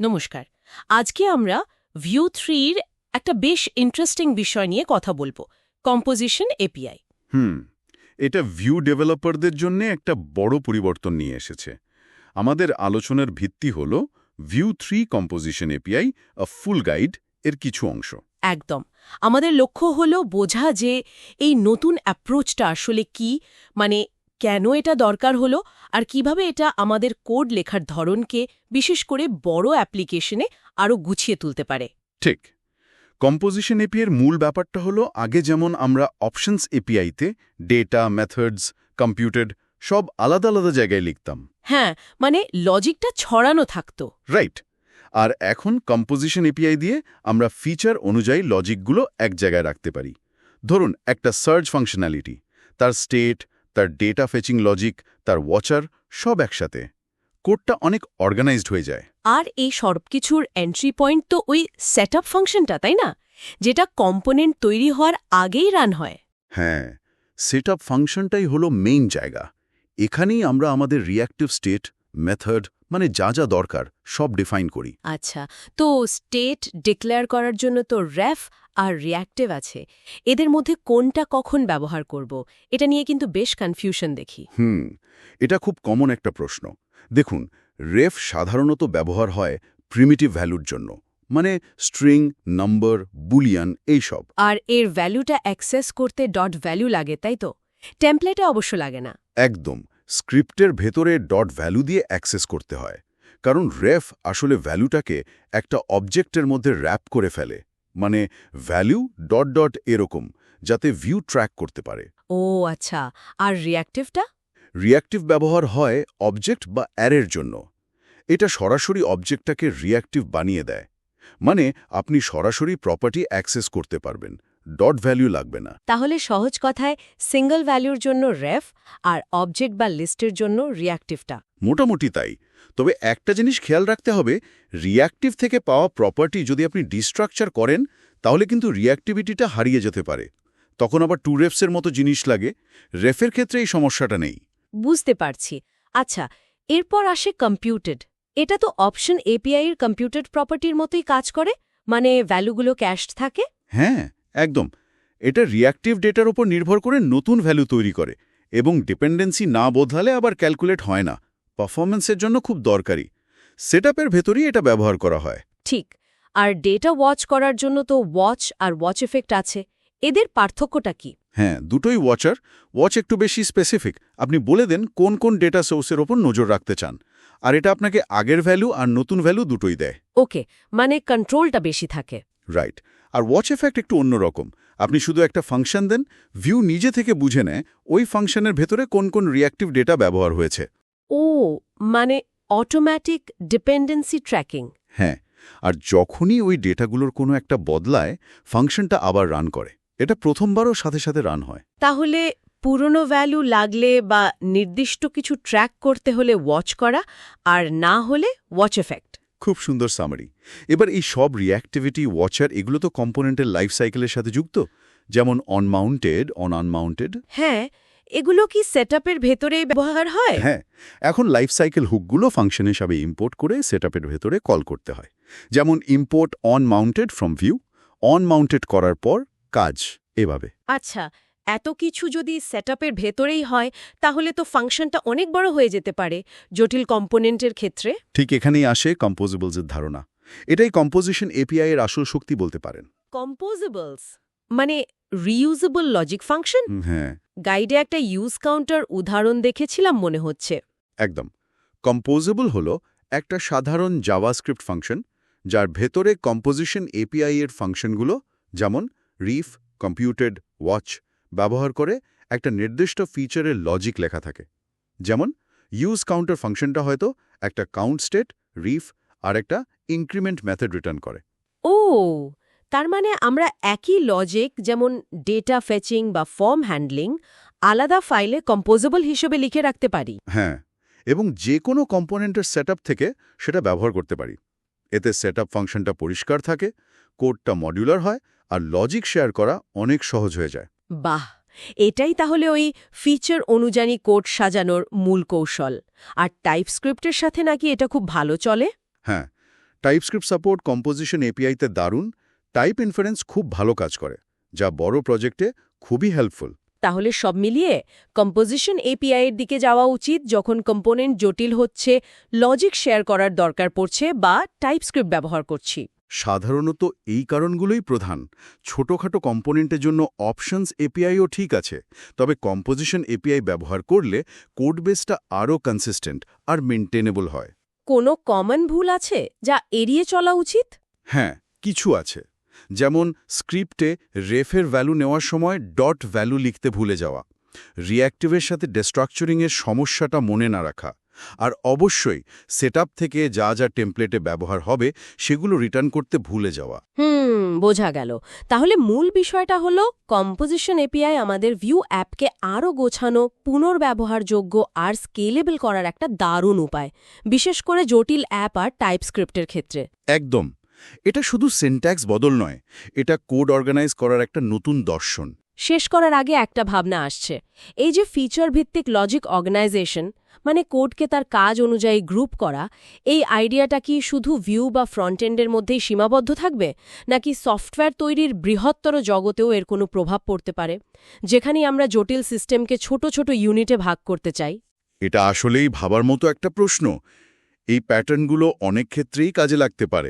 নমস্কার। আজকে আমরা ভিউ থ্রির একটা বেশ ইন্টারেস্টিং বিষয় নিয়ে কথা বলব কম্পোজিশন এপিআই হুম এটা ভিউ ডেভেলপারদের জন্য একটা বড় পরিবর্তন নিয়ে এসেছে। আমাদের আলোচনার ভিত্তি হল Vue three composition API a full guide এর কিছু অংশ। একদম। আমাদের লক্ষ্য হলো বোঝা যে এই নতুন অ্যাপ্রোচটা আসলে কি মানে কেন এটা দরকার হলো আর কীভাবে এটা আমাদের কোড লেখার ধরনকে বিশেষ করে বড় অ্যাপ্লিকেশনে আরও গুছিয়ে তুলতে পারে? ঠিক। কম্পোজিশন এপিআই এর মূল ব্যাপারটা হলো আগে যেমন আমরা অপশনস এপিআইতে ডেটা মেথডস কম্পিউটেড সব আলাদা আলাদা জায়গায় লিখতাম। হ্যাঁ মানে লজিকটা ছড়ানো থাকতো। রাইট। আর এখন কম্পোজিশন এপিআই দিয়ে আমরা ফিচার অনুযায়ী লজিকগুলো এক জায়গায় রাখতে পারি। ধরুন একটা সার্চ ফাংশনালিটি তার স্টেট তার ডেটা ফেচিং লজিক তার ওয়াচার সব একসাথে। কোডটা অনেক অর্গানাইজড হয়ে যায়। আর এই সব কিছুর এন্ট্রি পয়েন্ট তো ওই সেট ফাংশনটা তাই না? যেটা কম্পোনেন্ট তৈরি হওয়ার আগেই রান হয়। হ্যাঁ সেট আপ ফাংশনটাই হলো মেইন জায়গা। এখানেই আমরা আমাদের রিয়্যাক্টিভ স্টেট মেথড মানে যা যা দরকার সব ডিফাইন করি। আচ্ছা তো স্টেট ডিক্লেয়ার করার জন্য তো রেফ আর রিঅ্যাক্টিভ আছে। এদের মধ্যে কোনটা কখন ব্যবহার করব? এটা নিয়ে কিন্তু বেশ কনফিউশন দেখি। হুম এটা খুব কমন একটা প্রশ্ন। দেখুন রেফ সাধারণত ব্যবহার হয় প্রিমিটিভ ভ্যালুর জন্য মানে স্ট্রিং নম্বর বুলিয়ান এইসব। আর এর ভ্যালুটা অ্যাক্সেস করতে ডট ভ্যালু লাগে তাই তো? টেমপ্লেটে অবশ্য লাগে না। একদম। স্ক্রিপ্টের ভেতরে ডট ভ্যালু দিয়ে অ্যাক্সেস করতে হয় কারণ রেফ আসলে ভ্যালুটাকে একটা অবজেক্টের মধ্যে র্যাপ করে ফেলে মানে ভ্যালু ডট ডট এরকম যাতে ভিউ ট্র্যাক করতে পারে। ও আচ্ছা। আর রিঅ্যাক্টিভটা? রিঅ্যাক্টিভ ব্যবহার হয় অবজেক্ট বা অ্যারের জন্য। এটা সরাসরি অবজেক্টটাকে রিঅ্যাক্টিভ বানিয়ে দেয় মানে আপনি সরাসরি প্রপার্টি অ্যাক্সেস করতে পারবেন। ডট ভ্যালু লাগবে না। তাহলে সহজ কথায় সিঙ্গল ভ্যালুর জন্য রেফ আর অবজেক্ট বা লিস্টের জন্য রিঅ্যাক্টিভটা মোটামুটি তাই। তবে একটা জিনিস খেয়াল রাখতে হবে রিঅ্যাক্টিভ থেকে পাওয়া প্রপার্টি যদি আপনি ডিস্ট্রাকচার করেন তাহলে কিন্তু রিঅ্যাক্টিভিটিটা হারিয়ে যেতে পারে। তখন আবার টু রেফসের মতো জিনিস লাগে। রেফের ক্ষেত্রে এই সমস্যাটা নেই। বুঝতে পারছি। আচ্ছা এরপর আসে কম্পিউটেড এটা তো অপশন এপিআই এর কম্পিউটেড প্রপার্টির মতোই কাজ করে? মানে ভ্যালুগুলো ক্যাশড থাকে? হ্যাঁ একদম। এটা রিঅ্যাক্টিভ ডেটার উপর নির্ভর করে নতুন ভ্যালু তৈরি করে এবং ডিপেন্ডেন্সি না বদলালে আবার ক্যালকুলেট হয় না। পারফরমেন্সের জন্য খুব দরকারি। সেটআপের ভেতরেই এটা ব্যবহার করা হয়। ঠিক। আর ডেটা ওয়াচ করার জন্য তো ওয়াচ আর ওয়াচ এফেক্ট আছে। এদের পার্থক্যটা কি? হ্যাঁ দুটোই ওয়াচার ওয়াচ একটু বেশি স্পেসিফিক আপনি বলে দেন কোন কোন ডেটা সোর্সের ওপর নজর রাখতে চান। আর এটা আপনাকে আগের ভ্যালু আর নতুন ভ্যালু দুটোই দেয়। ওকে মানে কন্ট্রোলটা বেশি থাকে। রাইট আর ওয়াচ এফেক্ট একটু অন্যরকম আপনি শুধু একটা ফাংশন দেন ভিউ নিজে থেকে বুঝে নেয় ওই ফাংশনের ভেতরে কোন কোন রিঅ্যাক্টিভ ডেটা ব্যবহার হয়েছে। ও মানে অটোম্যাটিক ডিপেন্ডেন্সি ট্র্যাকিং হ্যাঁ আর যখনই ওই ডেটাগুলোর কোনো একটা বদলায় ফাংশনটা আবার রান করে। এটা প্রথমবারও সাথে সাথে রান হয়। তাহলে পুরনো ভ্যালু লাগলে বা নির্দিষ্ট কিছু ট্র্যাক করতে হলে ওয়াচ করা আর না হলে ওয়াচ এফেক্ট খুব সুন্দর সামারি এবার এই সব রিঅ্যাক্টিভিটি ওয়াচার এগুলো তো কম্পোনেন্টের লাইফ সাইকেলের সাথে যুক্ত? যেমন অনমাউন্টেড অন আনমাউন্টেড হ্যাঁ এগুলো কি সেটআপের ভেতরে ব্যবহার হয়? হ্যাঁ এখন লাইফ সাইকেল হুকগুলো ফাংশন হিসাবে ইম্পোর্ট করে সেটআপের ভেতরে কল করতে হয়। যেমন import on mounted from Vue on mounted করার পর কাজ এভাবে। আচ্ছা এত কিছু যদি সেটআপের ভেতরেই হয় তাহলে তো ফাংশনটা অনেক বড় হয়ে যেতে পারে। জটিল কম্পোনেন্টের ক্ষেত্রে। ঠিক এখানেই আসে কম্পোজিবলসের ধারণা। এটাই কম্পোজিশন এপিআই এর আসল শক্তি বলতে পারেন। কম্পোজেবলস? মানে রিইউজেবল লজিক ফাংশন? হ্যাঁ। গাইডে একটা ইউজ কাউন্টার উদাহরণ দেখেছিলাম মনে হচ্ছে। একদম। কম্পোজেবল হল একটা সাধারণ জাভাস্ক্রিপ্ট ফাংশন যার ভেতরে কম্পোজিশন এপিআই এর ফাংশনগুলো যেমন রিফ কম্পিউটেড ওয়াচ ব্যবহার করে একটা নির্দিষ্ট ফিচারের লজিক লেখা থাকে। যেমন ইউজ কাউন্টার ফাংশনটা হয়তো একটা কাউন্ট স্টেট রিফ আর একটা ইনক্রিমেন্ট মেথড রিটার্ন করে। ও তার মানে আমরা একই লজিক যেমন ডেটা ফেচিং বা ফর্ম হ্যান্ডলিং আলাদা ফাইলে কম্পোজেবল হিসেবে লিখে রাখতে পারি। হ্যাঁ এবং যে কোনো কম্পোনেন্টের সেটআপ থেকে সেটা ব্যবহার করতে পারি। এতে সেটআপ ফাংশনটা পরিষ্কার থাকে কোডটা মডিউলার হয় আর লজিক শেয়ার করা অনেক সহজ হয়ে যায়। বাহ এটাই তাহলে ওই ফিচার অনুযায়ী কোড সাজানোর মূল কৌশল। আর টাইপস্ক্রিপ্টের সাথে নাকি এটা খুব ভালো চলে? হ্যাঁ টাইপস্ক্রিপ্ট সাপোর্ট কম্পোজিশন এপিআইতে দারুণ টাইপ ইনফারেন্স খুব ভালো কাজ করে যা বড় প্রজেক্টে খুবই হেল্পফুল তাহলে সব মিলিয়ে কম্পোজিশন এপিআই এর দিকে যাওয়া উচিত যখন কম্পোনেন্ট জটিল হচ্ছে লজিক শেয়ার করার দরকার পড়ছে বা টাইপস্ক্রিপ্ট ব্যবহার করছি। সাধারণত এই কারণগুলোই প্রধান। ছোটখাটো কম্পোনেন্টের জন্য অপশনস এপিআইও ঠিক আছে তবে কম্পোজিশন এপিআই ব্যবহার করলে কোড বেসটা আরও কনসিস্টেন্ট আর মেনটেনেবল হয়। কোনো কমন ভুল আছে যা এড়িয়ে চলা উচিত? হ্যাঁ কিছু আছে। যেমন স্ক্রিপ্টে রেফের ভ্যালু নেওয়ার সময় ডট ভ্যালু লিখতে ভুলে যাওয়া। রিঅ্যাক্টিভের সাথে ডেস্ট্রাকচারিংয়ের সমস্যাটা মনে না রাখা। আর অবশ্যই সেটআপ থেকে যা যা টেমপ্লেটে ব্যবহার হবে সেগুলো রিটার্ন করতে ভুলে যাওয়া। হুম বোঝা গেল। তাহলে মূল বিষয়টা হলো কম্পোজিশন এপিআই আমাদের ভিউ অ্যাপকে আরও গোছানো পুনর্ব্যবহারযোগ্য আর স্কেলেবল করার একটা দারুণ উপায় বিশেষ করে জটিল অ্যাপ আর টাইপস্ক্রিপ্টের ক্ষেত্রে। একদম। এটা শুধু সিনট্যাক্স বদল নয় এটা কোড অর্গানাইজ করার একটা নতুন দর্শন। শেষ করার আগে একটা ভাবনা আসছে। এই যে ফিচার ভিত্তিক লজিক অর্গানাইজেশন মানে কোডকে তার কাজ অনুযায়ী গ্রুপ করা, এই আইডিয়াটা কি শুধু ভিউ বা ফ্রন্টেন্ডের মধ্যেই সীমাবদ্ধ থাকবে? নাকি সফটওয়্যার তৈরির বৃহত্তর জগতেও এর কোনো প্রভাব পড়তে পারে? যেখানে আমরা জটিল সিস্টেমকে ছোট ছোট ইউনিটে ভাগ করতে চাই। এটা আসলেই ভাবার মতো একটা প্রশ্ন। এই প্যাটার্নগুলো অনেক ক্ষেত্রেই কাজে লাগতে পারে।